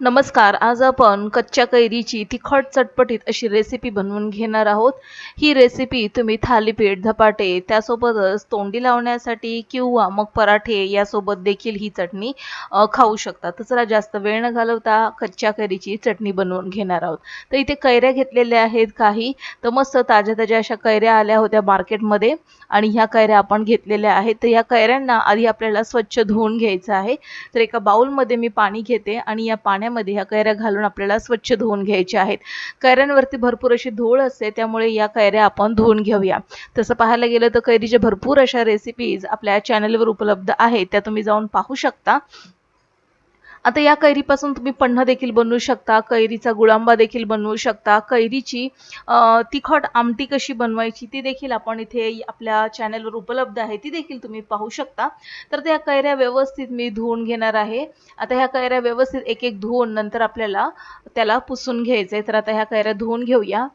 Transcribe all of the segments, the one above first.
नमस्कार आज आपण कच्च्या कैरीची तिखट चटपटीत अशी रेसिपी बनवून घेणार आहोत. ही रेसिपी तुम्ही थालीपीठ धपाटे त्यासोबतच तोंडी लावण्यासाठी किंवा मग पराठे यासोबत देखील ही चटणी खाऊ शकता. तर चला जास्त वेळ न घालवता कच्च्या कैरीची चटणी बनवून घेणार आहोत. तर इथे कैऱ्या घेतलेल्या आहेत काही. तर मस्त ताज्या ताज्या अशा कैऱ्या आल्या होत्या मार्केटमध्ये आणि ह्या कैऱ्या आपण घेतलेल्या आहेत. तर या कैऱ्यांना आधी आपल्याला स्वच्छ धुवून घ्यायचं आहे. तर एका बाउलमध्ये मी पाणी घेते आणि या पाण्या पाण्यामध्ये ह्या कैऱ्या घालून आपल्याला स्वच्छ धुवून घ्यायच्या आहेत. कैऱ्यांवरती भरपूर अशी धूळ असते त्यामुळे या कैऱ्या आपण धुवून घेऊया. तसं पाहायला गेलं तर कैरीच्या भरपूर अशा रेसिपीज आपल्या चॅनलवर उपलब्ध आहेत त्या तुम्ही जाऊन पाहू शकता. आता या कैरीपासून तुम्ही पन्ह देखील बनवू शकता कैरीचा गुळांबा देखील बनवू शकता कैरीची तिखट आमटी कशी बनवायची ती देखील आपण इथे आपल्या चॅनलवर उपलब्ध आहे ती देखील तुम्ही पाहू शकता. तर त्या कैऱ्या व्यवस्थित मी धुवून घेणार आहे. आता ह्या कैऱ्या व्यवस्थित एक एक धुवून नंतर आपल्याला त्याला पुसून घ्यायचंय. तर आता ह्या कैऱ्या धुवून घेऊया.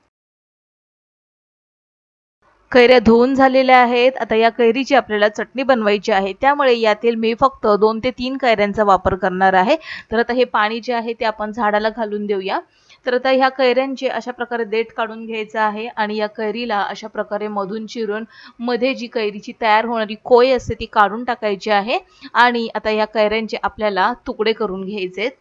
कैऱ्या धुवून झालेल्या आहेत. आता या कैरीची आपल्याला चटणी बनवायची आहे. त्यामुळे यातील मी फक्त दोन ते तीन कैऱ्यांचा वापर करणार आहे. तर आता हे पाणी जे आहे ते आपण झाडाला घालून देऊया. तर आता ह्या कैऱ्यांचे अशा प्रकारे देठ काढून घ्यायचं आहे आणि या कैरीला अशा प्रकारे मधून चिरून मध्ये जी कैरीची तयार होणारी कोय असते ती काढून टाकायची आहे. आणि आता या कैऱ्यांचे आपल्याला तुकडे करून घ्यायचेत.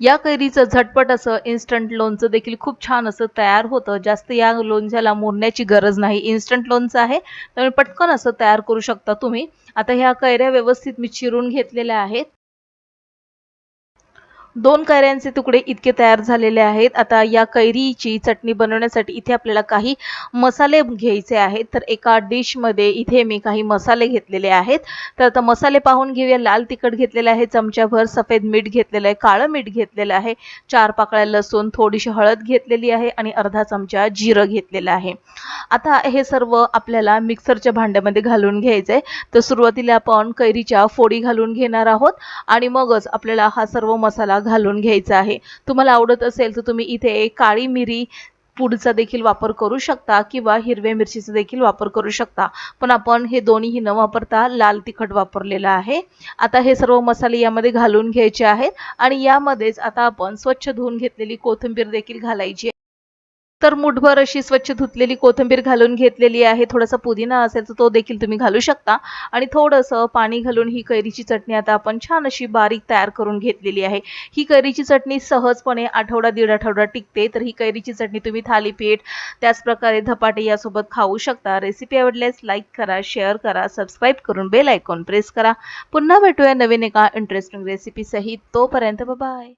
या कैरीचं झटपट असं इन्स्टंट लोणचं देखील खूप छान असं तयार होतं. जास्त या लोणच्याला मोडण्याची गरज नाही. इन्स्टंट लोणचं आहे. त्यामुळे पटकन असं तयार करू शकता तुम्ही. आता ह्या कैऱ्या व्यवस्थित मी चिरून घेतलेल्या आहेत. दोन कैऱ्यांचे तुकडे इतके तयार झालेले आहेत. आता या कैरीची चटणी बनवण्यासाठी इथे आपल्याला काही मसाले घ्यायचे आहेत. तर एका डिशमध्ये इथे मी काही मसाले घेतलेले आहेत. तर आता मसाले पाहून घेऊया. लाल तिखट घेतलेलं आहे चमच्याभर सफेद मीठ घेतलेलं आहे काळं मीठ घेतलेलं आहे चार पाकळ्या लसूण थोडीशी हळद घेतलेली आहे आणि अर्धा चमचा जिरं घेतलेलं आहे. आता हे सर्व आपल्याला मिक्सरच्या भांड्यामध्ये घालून घ्यायचं आहे तर सुरुवातीला आपण कैरीच्या फोडी घालून घेणार आहोत आणि मगच आपल्याला हा सर्व मसाला घालून घ्यायचं आहे. तुम्हाला आवडत असेल तर तुम्ही इथे काळी मिरी पुडचा देखील वापर करू शकता किंवा हिरव्या मिरचीचा देखील वापर करू शकता. पण आपण हे दोन्हीही न वापरता लाल तिखट वापरलेलं आहे. आता हे सर्व मसाले यामध्ये घालून घ्यायचे आहेत आणि यामध्येच आता आपण स्वच्छ धुवून घेतलेली कोथिंबीर देखील घालायची तर मुठभर अशी स्वच्छ धुतलेली कोथिंबीर घालून घेतलेली आहे. थोडासा पुदिना असेल तर तो देखील तुम्ही घालू शकता. आणि थोडंसं पाणी घालून ही कैरीची चटणी आता आपण छान अशी बारीक तयार करून घेतलेली आहे. ही कैरीची चटणी सहजपणे आठवडा दीड आठवडा टिकते तर ही कैरीची चटणी तुम्ही थालीपीठ त्याचप्रकारे धपाटे यासोबत खाऊ शकता. रेसिपी आवडल्यास लाईक करा शेअर करा सबस्क्राईब करून बेल आयकॉन प्रेस करा. पुन्हा भेटूया नवीन एका इंटरेस्टिंग रेसिपी सहित. तोपर्यंत बाय